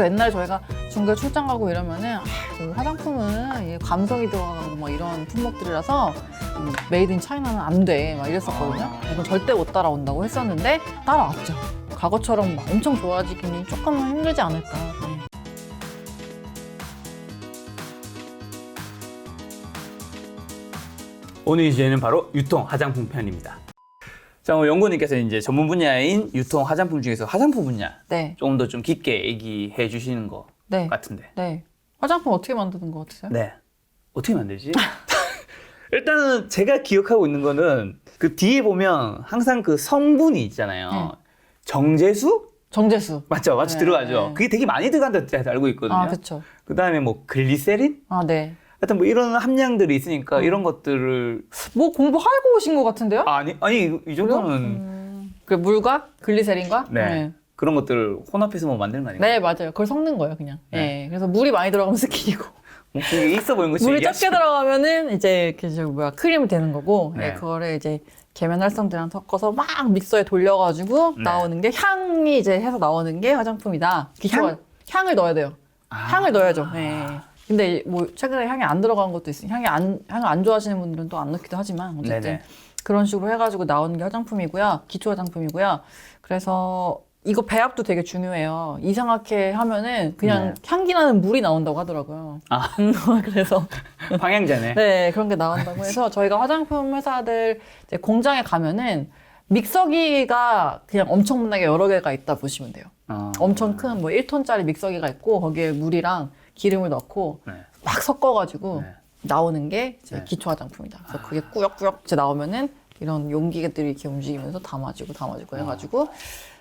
그래서 옛날에 저희가 중국에 출장 가고 이러면은 아, 그 화장품은 이게 감성이 들어가고 막 이런 품목들이라서 음, 메이드 인 차이나는 안 돼. 막 이랬었거든요. 이건 절대 못 따라온다고 했었는데 따라왔죠. 과거처럼 막 엄청 좋아지기는 조금은 힘들지 않을까. 네. 오늘 주제는 바로 유통 화장품 편입니다. 자, 오늘 연구원님께서 이제 전문 분야인 유통 화장품 중에서 화장품 분야 네. 조금 더 좀 깊게 얘기해 주시는 것 네. 같은데. 네. 화장품 어떻게 만드는 것 같으세요? 네. 어떻게 만들지? 일단은 제가 기억하고 있는 거는 그 뒤에 보면 항상 그 성분이 있잖아요. 네. 정제수? 정제수. 맞죠? 맞죠? 네, 들어가죠. 네. 그게 되게 많이 들어간다고 알고 있거든요. 아, 그쵸. 그 다음에 뭐 글리세린? 아, 네. 하여튼 뭐 이런 함량들이 있으니까 음. 이런 것들을 뭐 공부하고 오신 것 같은데요? 아니 아니 이- 이 정도는 음, 그 물과 글리세린과? 네. 그런 것들을 혼합해서 뭐 만드는 거 아닌가? 네, 맞아요. 그걸 섞는 거예요, 그냥. 네. 네. 그래서 물이 많이 들어가면 스킨이고. 뭐 그게 있어 보이는 거지. 물이 얘기하시- 적게 들어가면은 이제 그 저 뭐야 크림이 되는 거고 네. 네, 그거를 이제 계면 활성제랑 섞어서 막 믹서에 돌려가지고 네. 나오는 게 향이 이제 해서 나오는 게 화장품이다. 향? 향을 넣어야 돼요. 아. 향을 넣어야죠. 네. 근데 뭐 최근에 향이 안 들어간 것도 있어요. 향이 안 향을 안 좋아하시는 분들은 또 안 넣기도 하지만 어쨌든 네네. 그런 식으로 해가지고 나오는 게 화장품이고요. 기초 화장품이고요. 그래서 이거 배합도 되게 중요해요. 이상하게 하면은 그냥 네. 향기 나는 물이 나온다고 하더라고요. 아. 음, 그래서 방향제네. 네 그런 게 나온다고 해서 저희가 화장품 회사들 이제 공장에 가면은 믹서기가 그냥 엄청나게 여러 개가 있다 보시면 돼요. 어. 엄청 큰 뭐 1톤짜리 믹서기가 있고 거기에 물이랑 기름을 넣고 네. 막 섞어가지고 네. 나오는 게 이제 네. 기초 화장품이다. 그래서 그게 꾸역꾸역 이제 나오면은 이런 용기들이 이렇게 움직이면서 담아지고 담아지고 해가지고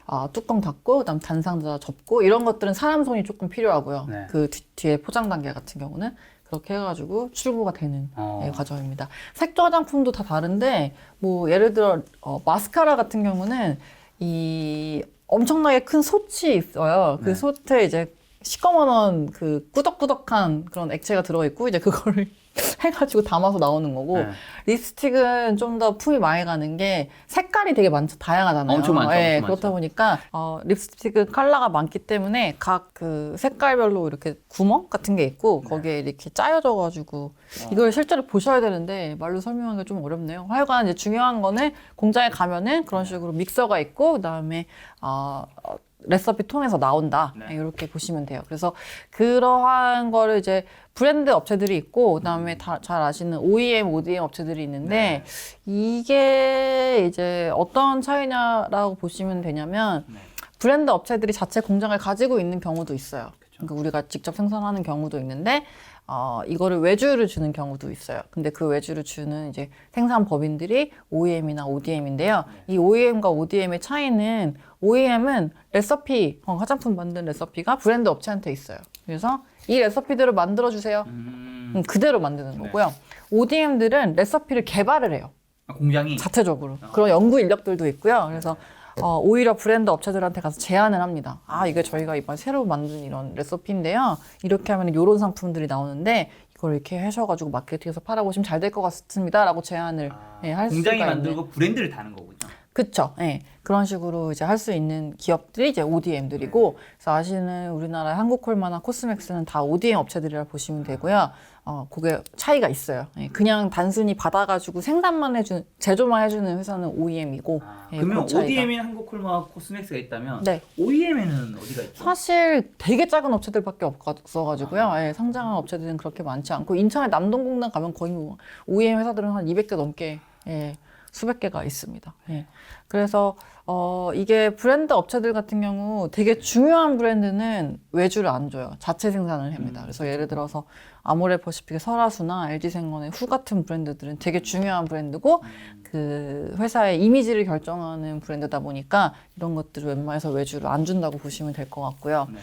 아, 뚜껑 닫고 그다음 단상자 접고 이런 것들은 사람 손이 조금 필요하고요. 네. 그 뒤, 뒤에 포장 단계 같은 경우는 그렇게 해가지고 출고가 되는 어. 네, 과정입니다. 색조 화장품도 다 다른데 뭐 예를 들어 어, 마스카라 같은 경우는 이 엄청나게 큰 솥이 있어요. 그 네. 솥에 이제 시꺼먼 그 꾸덕꾸덕한 그런 액체가 들어있고 이제 그거를 해가지고 담아서 나오는 거고 네. 립스틱은 좀 더 품이 많이 가는 게 색깔이 되게 많죠 다양하잖아요. 엄청 많죠, 예, 엄청 그렇다 많죠. 보니까 어, 립스틱은 컬러가 많기 때문에 각 그 색깔별로 이렇게 구멍 같은 게 있고 네. 거기에 이렇게 짜여져가지고 이걸 실제로 보셔야 되는데 말로 설명하기가 좀 어렵네요. 하여간 이제 중요한 거는 공장에 가면은 그런 식으로 믹서가 있고 그다음에 어, 어, 레시피 통해서 나온다 네. 이렇게 보시면 돼요. 그래서 그러한 거를 이제 브랜드 업체들이 있고 그다음에 다, 잘 아시는 OEM, ODM 업체들이 있는데 이게 이제 어떤 차이냐라고 보시면 되냐면 네. 브랜드 업체들이 자체 공장을 가지고 있는 경우도 있어요. 그러니까 우리가 직접 생산하는 경우도 있는데 어, 이거를 외주를 주는 경우도 있어요. 근데 그 외주를 주는 이제 생산 법인들이 OEM이나 ODM인데요. 이 OEM과 ODM의 차이는 OEM은 레시피, 어, 화장품 만든 레시피가 브랜드 업체한테 있어요. 그래서 이 레시피대로 만들어 주세요. 음. 음, 그대로 만드는 거고요. ODM들은 레시피를 개발을 해요. 아, 공장이 자체적으로. 그런 연구 인력들도 있고요. 그래서 어, 오히려 브랜드 업체들한테 가서 제안을 합니다. 아, 이게 저희가 이번 새로 만든 이런 레시피인데요. 이렇게 하면 이런 상품들이 나오는데 이걸 이렇게 하셔가지고 마케팅에서 팔아보시면 잘 될 것 같습니다. 라고 제안을 아, 예, 할 공장이 수가 있는. 만들고 브랜드를 다는 거군요. 그쵸. 예. 그런 식으로 이제 할 수 있는 기업들이 이제 ODM들이고, 네. 그래서 아시는 우리나라 한국콜마나 코스맥스는 다 ODM 업체들이라 보시면 되고요. 어, 그게 차이가 있어요. 예. 그냥 단순히 받아가지고 생산만 해주는, 제조만 해주는 회사는 OEM이고, 아, 예, 그러면. ODM인 한국콜마 코스맥스가 있다면 네. OEM에는 어디가 있죠? 사실 되게 작은 업체들밖에 없어가지고요. 예, 상장한 업체들은 그렇게 많지 않고 인천에 남동공단 가면 거의 뭐 OEM 회사들은 한 200개 넘게 예, 수백 개가 있습니다. 예. 그래서 어, 이게 브랜드 업체들 같은 경우 되게 중요한 브랜드는 외주를 안 줘요. 자체 생산을 합니다. 그래서 예를 들어서 아모레퍼시픽의 설화수나 LG생건의 후 같은 브랜드들은 되게 중요한 브랜드고 그 회사의 이미지를 결정하는 브랜드다 보니까 이런 것들을 웬만해서 외주를 안 준다고 보시면 될 것 같고요. 네.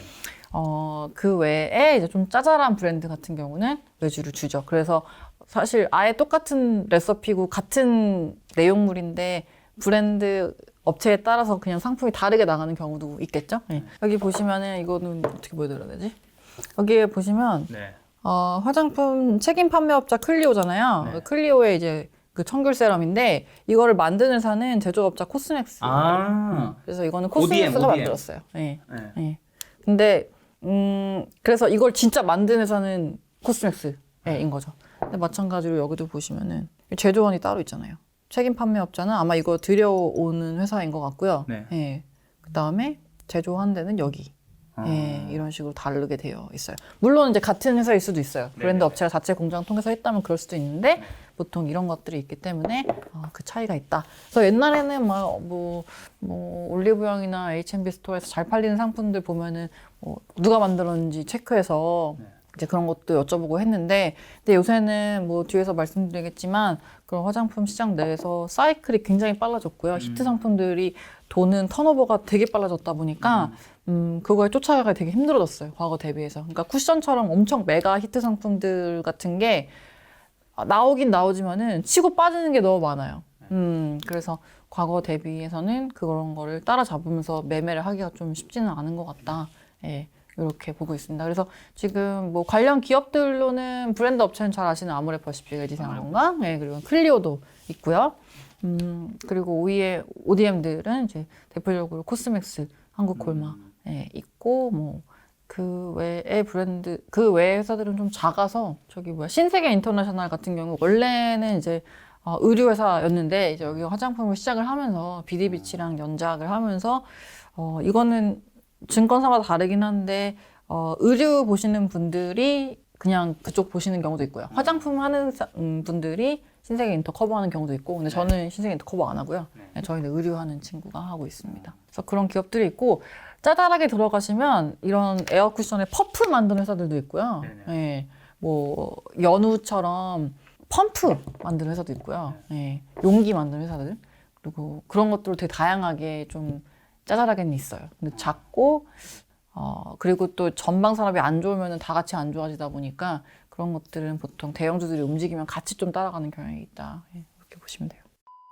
어, 그 외에 이제 좀 짜잘한 브랜드 같은 경우는 외주를 주죠. 그래서 사실 아예 똑같은 레시피고 같은 내용물인데 브랜드 업체에 따라서 그냥 상품이 다르게 나가는 경우도 있겠죠. 예. 여기 보시면은 이거는 어떻게 보여드려야 되지? 여기에 보시면 네. 어, 화장품 책임 판매업자 클리오잖아요. 네. 클리오의 이제 그 청귤 세럼인데 이거를 만드는 회사는 제조업자 코스맥스. 아. 그래서 이거는 ODM, 코스맥스가 ODM. 만들었어요. 예. 네. 예. 근데 음, 그래서 이걸 진짜 만든 회사는 코스맥스인 거죠. 근데 마찬가지로 여기도 보시면은 제조원이 따로 있잖아요. 책임 판매업자는 아마 이거 들여오는 회사인 것 같고요. 네. 예. 그 다음에 제조한 데는 여기. 아. 예, 이런 식으로 다르게 되어 있어요. 물론 이제 같은 회사일 수도 있어요. 브랜드 네네네. 업체가 자체 공장 통해서 했다면 그럴 수도 있는데 보통 이런 것들이 있기 때문에 어, 그 차이가 있다. 그래서 옛날에는 막 뭐 뭐 올리브영이나 H&B 스토어에서 잘 팔리는 상품들 보면은 뭐 누가 만들었는지 체크해서 네. 이제 그런 것도 여쭤보고 했는데 근데 요새는 뭐 뒤에서 말씀드리겠지만 그런 화장품 시장 내에서 사이클이 굉장히 빨라졌고요. 히트 상품들이 도는 턴오버가 되게 빨라졌다 보니까 음, 그거에 쫓아가기 되게 힘들어졌어요. 과거 대비해서. 그러니까 쿠션처럼 엄청 메가 히트 상품들 같은 게 아, 나오긴 나오지만은 치고 빠지는 게 너무 많아요. 음, 그래서 과거 대비해서는 그런 거를 따라잡으면서 매매를 하기가 좀 쉽지는 않은 것 같다. 예. 이렇게 보고 있습니다. 그래서 지금 뭐 관련 기업들로는 브랜드 업체는 잘 아시는 아모레퍼시픽, LG생활건강, 예, 그리고 클리오도 있고요. 음, 그리고 OEM, ODM들은 이제 대표적으로 코스맥스, 한국콜마, 예, 있고, 뭐, 그 외의 브랜드, 그 외의 회사들은 좀 작아서, 저기 뭐야, 신세계 인터내셔널 같은 경우, 원래는 이제 어, 의류 회사였는데, 이제 여기 화장품을 시작을 하면서, 비디비치랑 연작을 하면서, 어, 이거는 증권사가 다르긴 한데, 어, 의류 보시는 분들이 그냥 그쪽 보시는 경우도 있고요. 화장품 하는 사- 음, 분들이 신세계 인터 커버하는 경우도 있고, 근데 저는 신세계 인터 커버 안 하고요. 네, 저희는 의류 하는 친구가 하고 있습니다. 그래서 그런 기업들이 있고, 짜잘하게 들어가시면 이런 에어 쿠션에 퍼프 만드는 회사들도 있고요. 예, 뭐 연우처럼 펌프 만드는 회사도 있고요. 예, 용기 만드는 회사들 그리고 그런 것들을 되게 다양하게 좀 짜잘하게는 있어요. 근데 작고 어 그리고 또 전방 산업이 안 좋으면 다 같이 안 좋아지다 보니까 그런 것들은 보통 대형주들이 움직이면 같이 좀 따라가는 경향이 있다. 예, 이렇게 보시면 돼요.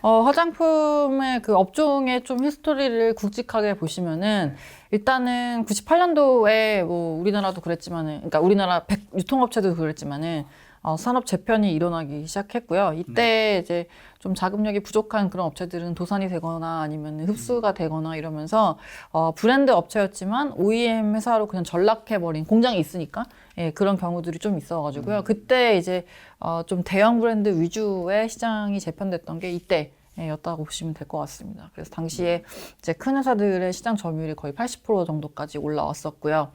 어, 화장품의 그 업종의 좀 히스토리를 굵직하게 보시면은 일단은 98년도에 뭐 우리나라도 그랬지만은 그러니까 우리나라 백, 유통업체도 그랬지만은 어, 산업 재편이 일어나기 시작했고요. 이때 이제 좀 자금력이 부족한 그런 업체들은 도산이 되거나 아니면 흡수가 되거나 이러면서 어, 브랜드 업체였지만 OEM 회사로 그냥 전락해버린 공장이 있으니까 예, 그런 경우들이 좀 있어가지고요. 그때 이제 어, 좀 대형 브랜드 위주의 시장이 재편됐던 게 이때. 예, 였다고 보시면 될 것 같습니다. 그래서 당시에 이제 큰 회사들의 시장 점유율이 거의 80% 정도까지 올라왔었고요.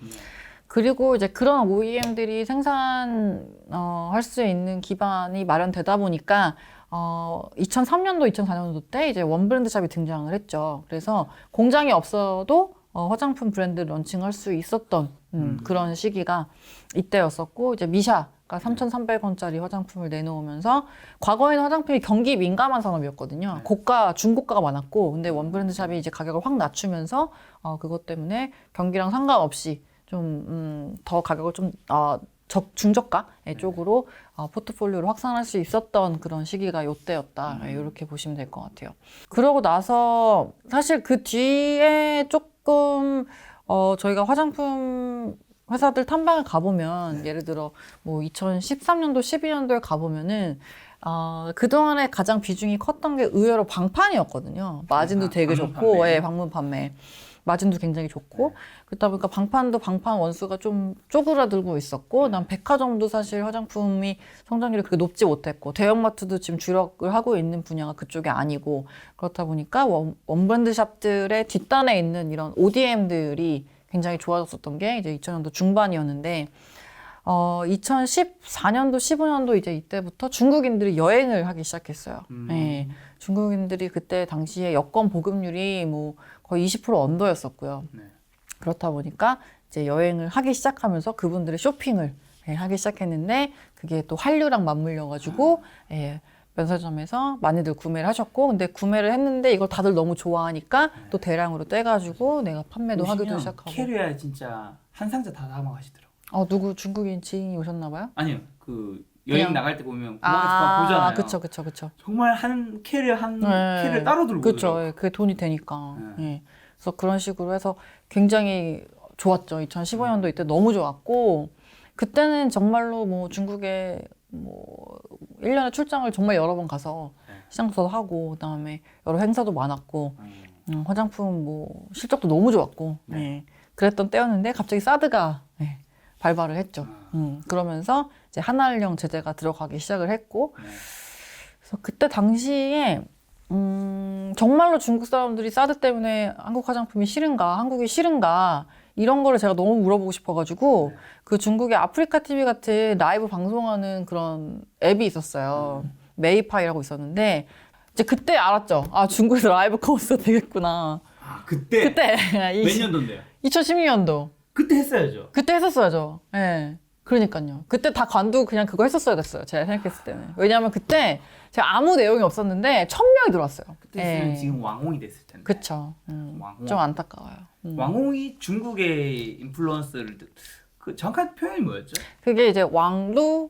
그리고 이제 그런 OEM들이 생산 어, 할수 있는 기반이 마련되다 보니까 어, 2003년도, 2004년도 때 이제 원 브랜드 샵이 등장을 했죠. 그래서 공장이 없어도 어, 화장품 브랜드 런칭할 수 있었던 음, 그런 시기가 이때였었고 이제 미샤가 3,300원짜리 화장품을 내놓으면서 과거에는 화장품이 경기 민감한 산업이었거든요. 고가, 중고가가 많았고 근데 원 브랜드 샵이 이제 가격을 확 낮추면서 어, 그것 때문에 경기랑 상관없이 좀, 음, 더 가격을 좀, 어, 적, 중저가 쪽으로 어, 포트폴리오를 확산할 수 있었던 그런 시기가 요때였다. 예, 이렇게 보시면 될 것 같아요. 그러고 나서 사실 그 뒤에 조금, 어, 저희가 화장품 회사들 탐방을 가보면 예를 들어 뭐 2013년도, 12년도에 가보면은 어, 그동안에 가장 비중이 컸던 게 의외로 방판이었거든요. 마진도 아, 되게 좋고, 판매. 예, 방문 판매. 마진도 굉장히 좋고 그러다 보니까 방판도 방판 원수가 좀 쪼그라들고 있었고 난 백화점도 사실 화장품이 성장률이 그렇게 높지 못했고 대형마트도 지금 주력을 하고 있는 분야가 그쪽이 아니고 그렇다 보니까 원, 원브랜드 샵들의 뒷단에 있는 이런 ODM들이 굉장히 좋아졌었던 게 이제 2000년도 중반이었는데 어 2014년도 15년도 이제 이때부터 중국인들이 여행을 하기 시작했어요. 음. 네. 중국인들이 그때 당시에 여권 보급률이 뭐 거의 20% 언더였었고요. 네. 그렇다 보니까 이제 여행을 하기 시작하면서 그분들의 쇼핑을 예, 하기 시작했는데 그게 또 한류랑 맞물려 가지고 예, 면세점에서 많이들 구매를 하셨고 근데 구매를 했는데 이걸 다들 너무 좋아하니까 또 대량으로 떼가지고 내가 판매도 하기도 시작하고 캐리어에 진짜 한 상자 다 담아가시더라고. 어 누구 중국인 지인이 오셨나 봐요? 아니요, 그 여행 그냥- 나갈 때 보면 공항에서 막 보잖아요. 그쵸 그쵸 그쵸 정말 한 캐리어 한 네. 캐리어 따로 들고 그쵸 오더라고요. 예, 그게 돈이 되니까 네. 예. 그래서 그런 식으로 해서 굉장히 좋았죠 2015년도 음. 이때 너무 좋았고 그때는 정말로 뭐 중국에 뭐 1년에 출장을 정말 여러 번 가서 네. 시장조사도 하고 그 다음에 여러 행사도 많았고 음. 음, 화장품 뭐 실적도 너무 좋았고 네. 예. 그랬던 때였는데 갑자기 사드가 예, 발발을 했죠. 음, 그러면서 이제 한알령 제재가 들어가기 시작을 했고 네. 그래서 그때 당시에 음, 정말로 중국 사람들이 사드 때문에 한국 화장품이 싫은가, 한국이 싫은가 이런 거를 제가 너무 물어보고 싶어가지고 그 중국의 아프리카 TV 같은 라이브 방송하는 그런 앱이 있었어요. 메이파이라고 있었는데 이제 그때 알았죠. 아 중국에서 라이브 커머스가 되겠구나. 아 그때, 그때 몇 년도인데요? 2012년도 그때 했어야죠. 그때 했었어야죠. 예. 네. 그러니까요. 그때 다 관두고 그냥 그거 했었어야 됐어요. 제가 생각했을 때는. 왜냐하면 그때 제가 아무 내용이 없었는데 천 명이 들어왔어요. 그때 예. 지금 왕홍이 됐을 텐데. 그쵸. 음, 왕홍. 좀 안타까워요. 음. 왕홍이 중국의 인플루언서를 뜻- 그 정확한 표현이 뭐였죠? 그게 이제 왕루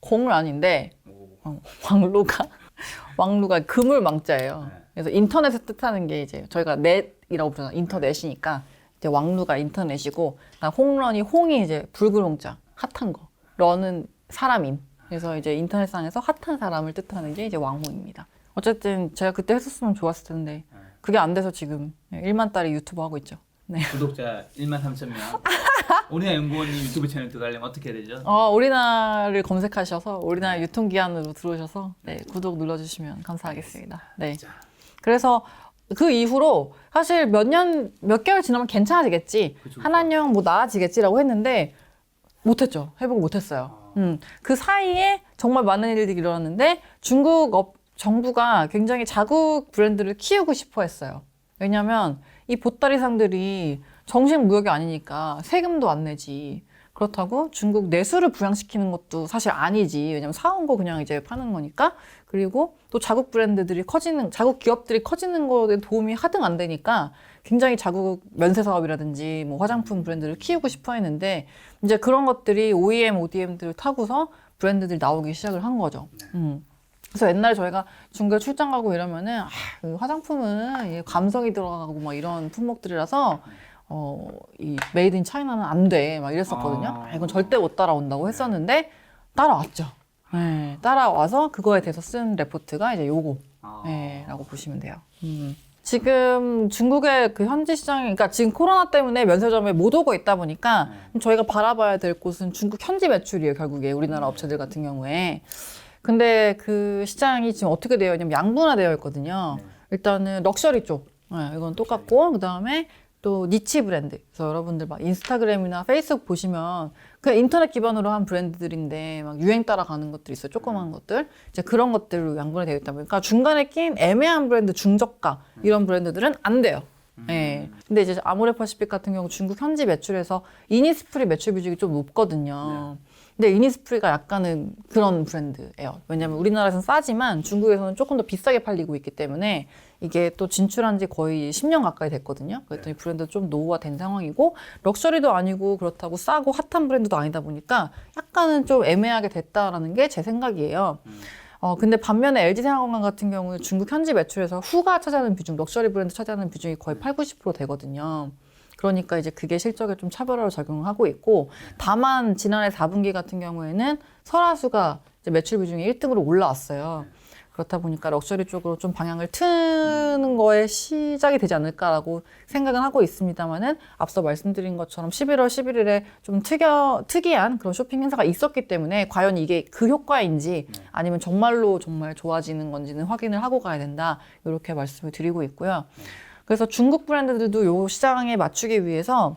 공은 아닌데 오. 어, 왕루가 왕루가 그물 망자예요. 네. 그래서 인터넷을 뜻하는 게 이제 저희가 넷이라고 부르잖아요. 인터넷이니까 이제 왕루가 인터넷이고 그다음 홍런이 홍이 이제 붉은 홍자 핫한 거. 런은 사람임. 그래서 이제 인터넷상에서 핫한 사람을 뜻하는 게 이제 왕홍입니다. 어쨌든 제가 그때 했었으면 좋았을 텐데 그게 안 돼서 지금 1만 달이 유튜브 하고 있죠. 네. 구독자 1만 3천 명. 오리나 연구원님 유튜브 채널 들어가려면 어떻게 해야 되죠? 어, 우리나라를 검색하셔서 우리나라 유통기한으로 들어오셔서 네, 구독 눌러주시면 감사하겠습니다. 네. 자, 그래서 그 이후로 사실 몇 년, 몇 개월 지나면 괜찮아지겠지. 그쵸, 그쵸. 한한령 뭐 나아지겠지라고 했는데 못했죠. 회복 못했어요. 음, 그 사이에 정말 많은 일들이 일어났는데 중국 업, 정부가 굉장히 자국 브랜드를 키우고 싶어 했어요. 왜냐면 이 보따리상들이 정식 무역이 아니니까 세금도 안 내지. 그렇다고 중국 내수를 부양시키는 것도 사실 아니지. 왜냐면 사온 거 그냥 이제 파는 거니까. 그리고 또 자국 브랜드들이 커지는, 자국 기업들이 커지는 거에 도움이 하등 안 되니까 굉장히 자국 면세 사업이라든지 뭐 화장품 브랜드를 키우고 싶어 했는데 이제 그런 것들이 OEM, ODM들을 타고서 브랜드들이 나오기 시작을 한 거죠. 음. 그래서 옛날에 저희가 중국에 출장 가고 이러면은 아, 그 화장품은 이 감성이 들어가고 막 이런 품목들이라서 어, 이 메이드 인 차이나는 안 돼. 막 이랬었거든요. 아. 아, 이건 절대 못 따라온다고 했었는데 따라왔죠. 네, 따라와서 그거에 대해서 쓴 레포트가 이제 요거 아, 네, 라고 보시면 돼요. 음. 지금 중국의 그 현지 시장이, 그러니까 지금 코로나 때문에 면세점에 못 오고 있다 보니까 저희가 바라봐야 될 곳은 중국 현지 매출이에요, 결국에. 우리나라 업체들 같은 경우에. 근데 그 시장이 지금 어떻게 되어 있냐면 양분화되어 있거든요. 네. 일단은 럭셔리 쪽. 네, 이건 똑같고, 그 다음에 또 니치 브랜드. 그래서 여러분들 막 인스타그램이나 페이스북 보시면 그냥 인터넷 기반으로 한 브랜드들인데 막 유행 따라가는 것들이 있어요. 조그만 것들. 이제 그런 것들로 양분이 되어 있다 보니까 중간에 낀 애매한 브랜드, 중저가 이런 브랜드들은 안 돼요. 예. 근데 이제 아모레 퍼시픽 같은 경우 중국 현지 매출에서 이니스프리 매출 비중이 좀 높거든요. 근데 이니스프리가 약간은 그런 브랜드예요. 왜냐면 우리나라에서는 싸지만 중국에서는 조금 더 비싸게 팔리고 있기 때문에 이게 또 진출한 지 거의 10년 가까이 됐거든요. 그랬더니 브랜드 좀 노후화된 상황이고 럭셔리도 아니고 그렇다고 싸고 핫한 브랜드도 아니다 보니까 약간은 좀 애매하게 됐다라는 게 제 생각이에요. 어, 근데 반면에 LG생활건강 같은 경우는 중국 현지 매출에서 후가 차지하는 비중, 럭셔리 브랜드 차지하는 비중이 거의 8, 90% 되거든요. 그러니까 이제 그게 실적에 좀 차별화로 작용하고 있고, 다만 지난해 4분기 같은 경우에는 설화수가 이제 매출 비중이 1등으로 올라왔어요. 그렇다 보니까 럭셔리 쪽으로 좀 방향을 트는 거에 시작이 되지 않을까라고 생각은 하고 있습니다만은 앞서 말씀드린 것처럼 11월 11일에 좀 특여, 특이한 그런 쇼핑 행사가 있었기 때문에 과연 이게 그 효과인지 아니면 정말로 정말 좋아지는 건지는 확인을 하고 가야 된다. 이렇게 말씀을 드리고 있고요. 그래서 중국 브랜드들도 요 시장에 맞추기 위해서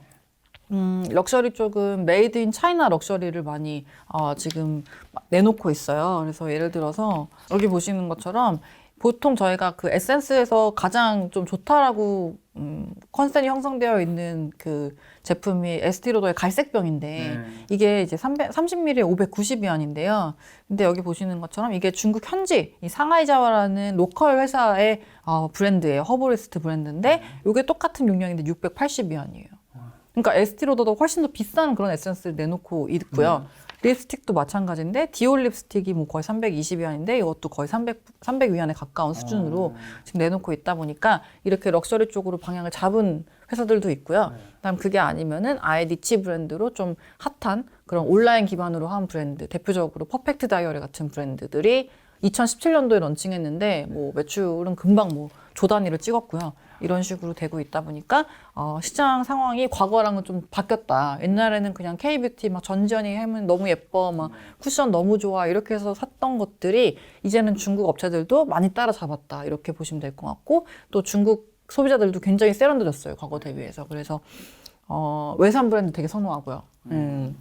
음, 럭셔리 쪽은 메이드 인 차이나 럭셔리를 많이 어, 지금 내놓고 있어요. 그래서 예를 들어서 여기 보시는 것처럼 보통 저희가 그 에센스에서 가장 좀 좋다라고 음, 컨셉이 형성되어 있는 그 제품이 에스티로더의 갈색병인데 네. 이게 이제 300, 30ml에 590위안인데요. 근데 여기 보시는 것처럼 이게 중국 현지 이 상하이자와라는 로컬 회사의 어, 브랜드예요. 허브리스트 브랜드인데 이게 똑같은 용량인데 680위안이에요. 그러니까 에스티로더도 훨씬 더 비싼 그런 에센스를 내놓고 있고요. 립스틱도 마찬가지인데 디올 립스틱이 뭐 거의 320위안인데 이것도 거의 300 300위안에 가까운 수준으로 지금 내놓고 있다 보니까 이렇게 럭셔리 쪽으로 방향을 잡은 회사들도 있고요. 그다음 그게 아니면은 아예 니치 브랜드로 좀 핫한 그런 온라인 기반으로 한 브랜드, 대표적으로 퍼펙트 다이어리 같은 브랜드들이 2017년도에 런칭했는데 뭐 매출은 금방 뭐 조 단위를 찍었고요. 이런 식으로 되고 있다 보니까 어, 시장 상황이 과거랑은 좀 바뀌었다. 옛날에는 그냥 K뷰티 막 전지현이 하면 너무 예뻐, 막 쿠션 너무 좋아 이렇게 해서 샀던 것들이 이제는 중국 업체들도 많이 따라잡았다 이렇게 보시면 될 것 같고 또 중국 소비자들도 굉장히 세련돼졌어요 과거 대비해서 그래서 어, 외산 브랜드 되게 선호하고요. 음,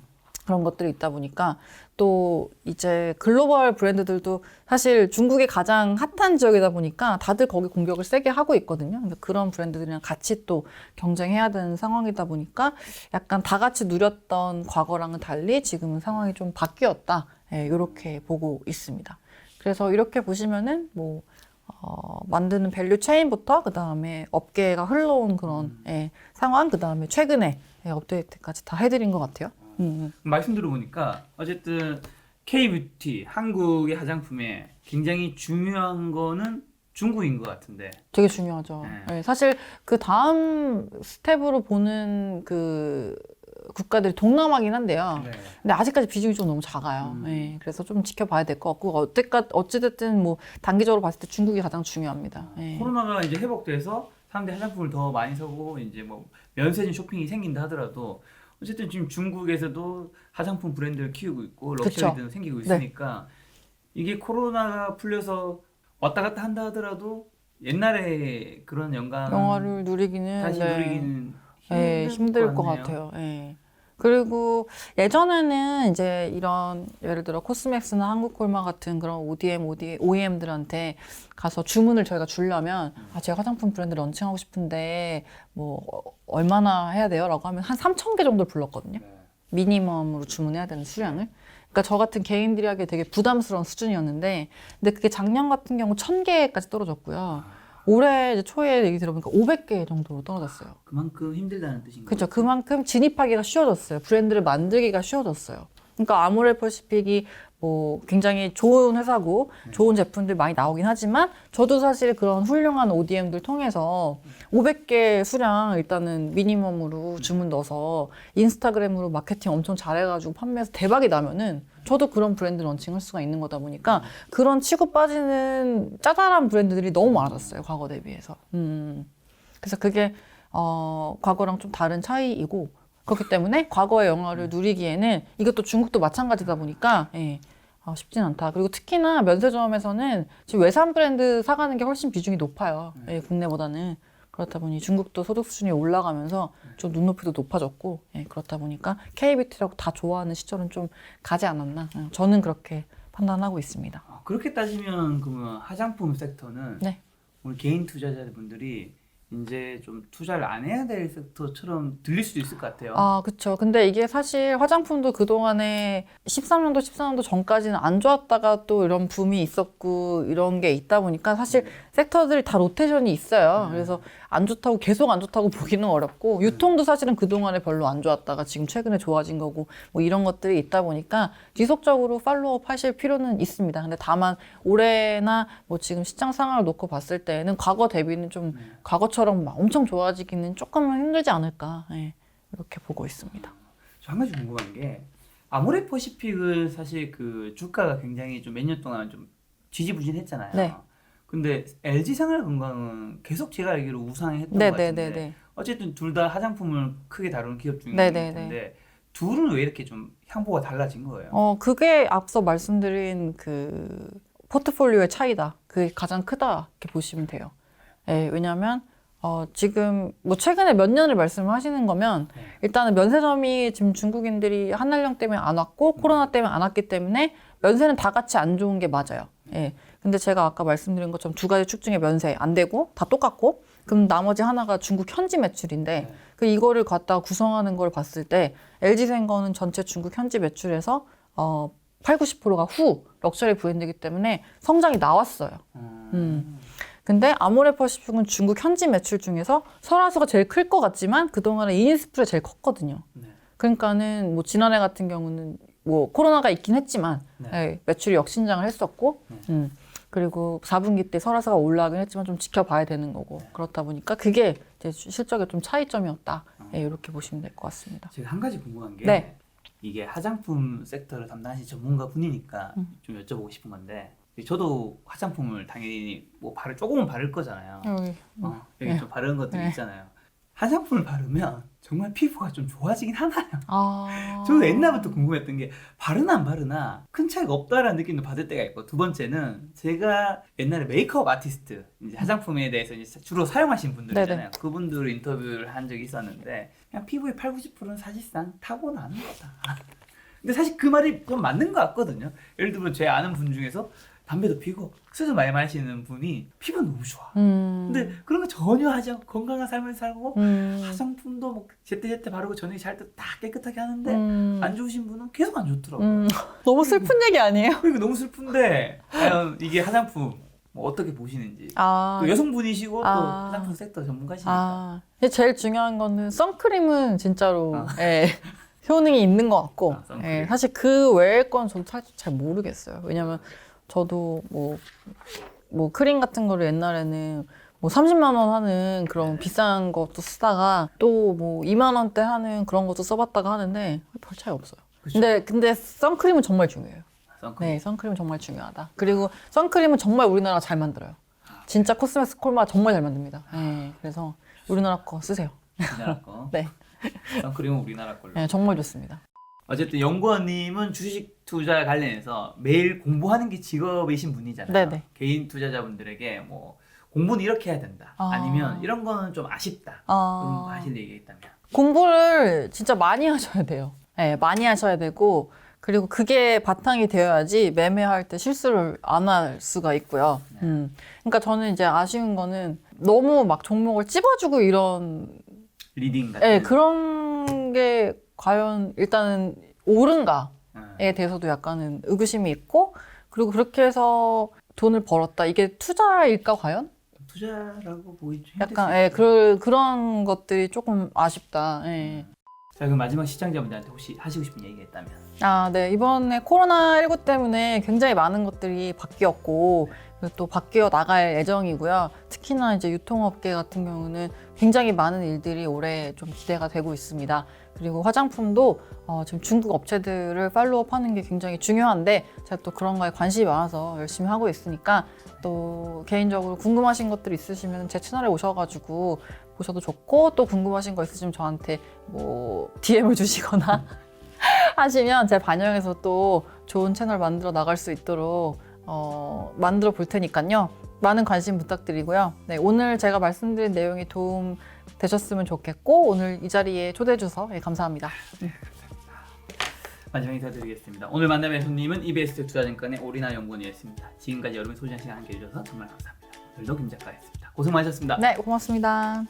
그런 것들이 있다 보니까 또 이제 글로벌 브랜드들도 사실 중국이 가장 핫한 지역이다 보니까 다들 거기 공격을 세게 하고 있거든요. 근데 그런 브랜드들이랑 같이 또 경쟁해야 되는 상황이다 보니까 약간 다 같이 누렸던 과거랑은 달리 지금은 상황이 좀 바뀌었다. 예, 이렇게 보고 있습니다. 그래서 이렇게 보시면은 뭐 어, 만드는 밸류 체인부터 그 다음에 업계가 흘러온 그런 예, 상황, 그 다음에 최근에 예, 업데이트까지 다 해드린 것 같아요. 음, 말씀 들어보니까 어쨌든 K-뷰티 한국의 화장품에 굉장히 중요한 거는 중국인 것 같은데 되게 중요하죠. 네. 예, 사실 그 다음 스텝으로 보는 그 국가들이 동남아긴 한데요. 네. 근데 아직까지 비중이 좀 너무 작아요. 음. 예, 그래서 좀 지켜봐야 될 것 같고 어때까 어찌됐든 뭐 단기적으로 봤을 때 중국이 가장 중요합니다. 예. 코로나가 이제 회복돼서 사람들이 화장품을 더 많이 사고 이제 뭐 면세점 쇼핑이 생긴다 하더라도 어쨌든 지금 중국에서도 화장품 브랜드를 키우고 있고 럭셔리들은 생기고 네. 있으니까 이게 코로나가 풀려서 왔다 갔다 한다 하더라도 옛날에 그런 영광 영화를 누리기는 다시 네. 누리기는 예, 힘들 것 같네요. 같아요. 예. 그리고 예전에는 이제 이런 예를 들어 코스맥스나 한국콜마 같은 그런 ODM, OD, OEM들한테 가서 주문을 저희가 주려면 아, 제가 화장품 브랜드 런칭하고 싶은데 뭐 어, 얼마나 해야 돼요? 라고 하면 한 3천 개 정도를 불렀거든요. 네. 미니멈으로 주문해야 되는 수량을. 그러니까 저 같은 개인들이 하기에 되게 부담스러운 수준이었는데 근데 그게 작년 같은 경우 1000개까지 떨어졌고요. 올해 이제 초에 얘기 들어보니까 500개 정도로 떨어졌어요. 그만큼 힘들다는 뜻인 거죠. 그렇죠. 그만큼 진입하기가 쉬워졌어요. 브랜드를 만들기가 쉬워졌어요. 그러니까 아모레퍼시픽이 뭐 굉장히 좋은 회사고 좋은 제품들 많이 나오긴 하지만 저도 사실 그런 훌륭한 ODM들 통해서 500개 수량 일단은 미니멈으로 주문 넣어서 인스타그램으로 마케팅 엄청 잘해가지고 판매해서 대박이 나면은 저도 그런 브랜드 런칭 할 수가 있는 거다 보니까 그런 치고 빠지는 짜잘한 브랜드들이 너무 많아졌어요 과거 대비해서. 음. 그래서 그게 어, 과거랑 좀 다른 차이이고 그렇기 때문에 과거의 영화를 누리기에는 이것도 중국도 마찬가지다 보니까 예, 어, 쉽진 않다. 그리고 특히나 면세점에서는 지금 외산 브랜드 사가는 게 훨씬 비중이 높아요. 예, 국내보다는 그렇다 보니 중국도 소득 수준이 올라가면서 좀 눈높이도 높아졌고 예, 그렇다 보니까 K뷰티라고 다 좋아하는 시절은 좀 가지 않았나. 예, 저는 그렇게 판단하고 있습니다. 아, 그렇게 따지면 그러면 화장품 섹터는 네. 우리 개인 투자자분들이 이제 좀 투자를 안 해야 될 섹터처럼 들릴 수도 있을 것 같아요. 아, 그쵸. 근데 이게 사실 화장품도 그동안에 13년도, 14년도 전까지는 안 좋았다가 또 이런 붐이 있었고 이런 게 있다 보니까 사실 섹터들이 다 로테이션이 있어요. 그래서 안 좋다고 계속 안 좋다고 보기는 어렵고 유통도 사실은 그동안에 별로 안 좋았다가 지금 최근에 좋아진 거고 뭐 이런 것들이 있다 보니까 지속적으로 팔로업 하실 필요는 있습니다. 근데 다만 올해나 뭐 지금 시장 상황을 놓고 봤을 때는 과거 대비는 좀 과거처럼 막 엄청 좋아지기는 조금은 힘들지 않을까. 예, 이렇게 보고 있습니다. 저 한 가지 궁금한 게 아모레 퍼시픽은 사실 그 주가가 굉장히 좀 몇 년 동안 좀 지지부진했잖아요. 네. 근데 LG 생활건강은 계속 제가 알기로 우상했던 것 같은데 네네네네. 어쨌든 둘 다 화장품을 크게 다루는 기업 중인 네네네. 텐데 둘은 왜 이렇게 좀 향보가 달라진 거예요? 어, 그게 앞서 말씀드린 그 포트폴리오의 차이다. 그게 가장 크다. 이렇게 보시면 돼요. 예, 왜냐면 어, 지금 뭐 최근에 몇 년을 말씀을 하시는 거면 네. 일단은 면세점이 지금 중국인들이 한날령 때문에 안 왔고 코로나 때문에 안 왔기 때문에 면세는 다 같이 안 좋은 게 맞아요. 예. 근데 제가 아까 말씀드린 것처럼 두 가지 축 중에 면세 안 되고 다 똑같고 그럼 나머지 하나가 중국 현지 매출인데 네. 그 이거를 갖다가 구성하는 걸 봤을 때 LG생거는 전체 중국 현지 매출에서 어 8, 90%가 후 럭셔리 브랜드이기 때문에 성장이 나왔어요. 음. 근데 아모레퍼시픽은 중국 현지 매출 중에서 설화수가 제일 클 것 같지만 그동안에 이니스프레 제일 컸거든요. 네. 그러니까는 뭐 지난해 같은 경우는 뭐 코로나가 있긴 했지만 네. 예, 매출이 역신장을 했었고 네. 음, 그리고 4분기 때 설화수가 올라가긴 했지만 좀 지켜봐야 되는 거고 네. 그렇다 보니까 그게 이제 실적의 좀 차이점이었다 어. 예, 이렇게 보시면 될 것 같습니다. 제가 한 가지 궁금한 게 네. 이게 화장품 섹터를 담당하신 전문가 분이니까 음. 좀 여쭤보고 싶은 건데 저도 화장품을 당연히 뭐 바를 조금은 바를 거잖아요. 여기 어, 여기 네. 좀 바르는 것들 이 네. 있잖아요. 화장품을 바르면 정말 피부가 좀 좋아지긴 하나요? 아 저는 옛날부터 궁금했던 게 바르나 안 바르나 큰 차이가 없다라는 느낌도 받을 때가 있고 두 번째는 제가 옛날에 메이크업 아티스트 이제 화장품에 대해서 이제 주로 사용하신 분들 네네. 있잖아요. 그분들 인터뷰를 한 적이 있었는데 그냥 피부의 8, 90%는 사실상 타고나는 거다. 근데 사실 그 말이 좀 맞는 것 같거든요. 예를 들면 제 아는 분 중에서 담배도 피고 술도 많이 마시는 분이 피부가 너무 좋아. 음. 근데 그런 거 전혀 하지 않고 건강한 삶을 살고 음. 화장품도 뭐 제때제때 바르고 저녁에 잘 때 다 깨끗하게 하는데 음. 안 좋으신 분은 계속 안 좋더라고요. 음. 너무 슬픈 얘기 아니에요? 그러니까 너무 슬픈데 과연 이게 화장품 뭐 어떻게 보시는지 아, 또 여성분이시고 또 아. 화장품 섹터 전문가시니까 아, 제일 중요한 거는 선크림은 진짜로 아. 예, 효능이 있는 것 같고 아. 예, 사실 그 외의 건 저도 사실 잘 모르겠어요. 왜냐면 저도 뭐, 뭐 크림 같은 거를 옛날에는 뭐 30만 원 하는 그런 비싼 것도 쓰다가 또 뭐 2만 원대 하는 그런 것도 써봤다가 하는데 별 차이 없어요. 그쵸? 근데 근데 선크림은 정말 중요해요. 선크림 네, 선크림 정말 중요하다. 그리고 선크림은 정말 우리나라 잘 만들어요. 진짜 코스메스 콜마 정말 잘 만듭니다. 네, 그래서 우리나라 거 쓰세요. 우리나라 거 네, 선크림은 우리나라 걸로 네 정말 좋습니다. 어쨌든 연구원님은 주식 투자 관련해서 매일 공부하는 게 직업이신 분이잖아요 네네. 개인 투자자분들에게 뭐 공부는 이렇게 해야 된다 아. 아. 니면 이런 거는 좀 아쉽다 그런 거 아, 하실 얘기 있다면 공부를 진짜 많이 하셔야 돼요. 네, 많이 하셔야 되고 그리고 그게 바탕이 되어야지 매매할 때 실수를 안 할 수가 있고요. 음. 그러니까 저는 이제 아쉬운 거는 너무 막 종목을 찝어주고 이런 리딩 같은 예, 그런 게 과연 일단은 옳은가에 어. 대해서도 약간은 의구심이 있고 그리고 그렇게 해서 돈을 벌었다. 이게 투자일까 과연? 투자라고 보기 좀 약간 예. 그 그런 것들이 조금 아쉽다. 예. 자 그럼 마지막 시청자분들한테 혹시 하시고 싶은 얘기가 있다면 아, 네. 이번에 코로나19 때문에 굉장히 많은 것들이 바뀌었고, 그리고 또 바뀌어 나갈 예정이고요. 특히나 이제 유통업계 같은 경우는 굉장히 많은 일들이 올해 좀 기대가 되고 있습니다. 그리고 화장품도 어, 지금 중국 업체들을 팔로업 하는 게 굉장히 중요한데, 제가 또 그런 거에 관심이 많아서 열심히 하고 있으니까, 또 개인적으로 궁금하신 것들 있으시면 제 채널에 오셔가지고 보셔도 좋고, 또 궁금하신 거 있으시면 저한테 뭐 DM을 주시거나, 하시면 제가 반영해서 또 좋은 채널 만들어 나갈 수 있도록 어, 만들어 볼 테니까요. 많은 관심 부탁드리고요. 네, 오늘 제가 말씀드린 내용이 도움 되셨으면 좋겠고 오늘 이 자리에 초대해 주셔서 예, 감사합니다. 마지막 인사드리겠습니다. 오늘 만남의 손님은 EBS 투자증권의 오리나 연구원이었습니다. 지금까지 여러분 소중한 시간 함께 해주셔서 정말 감사합니다. 오늘도 김 작가였습니다. 고생 많으셨습니다. 네, 고맙습니다.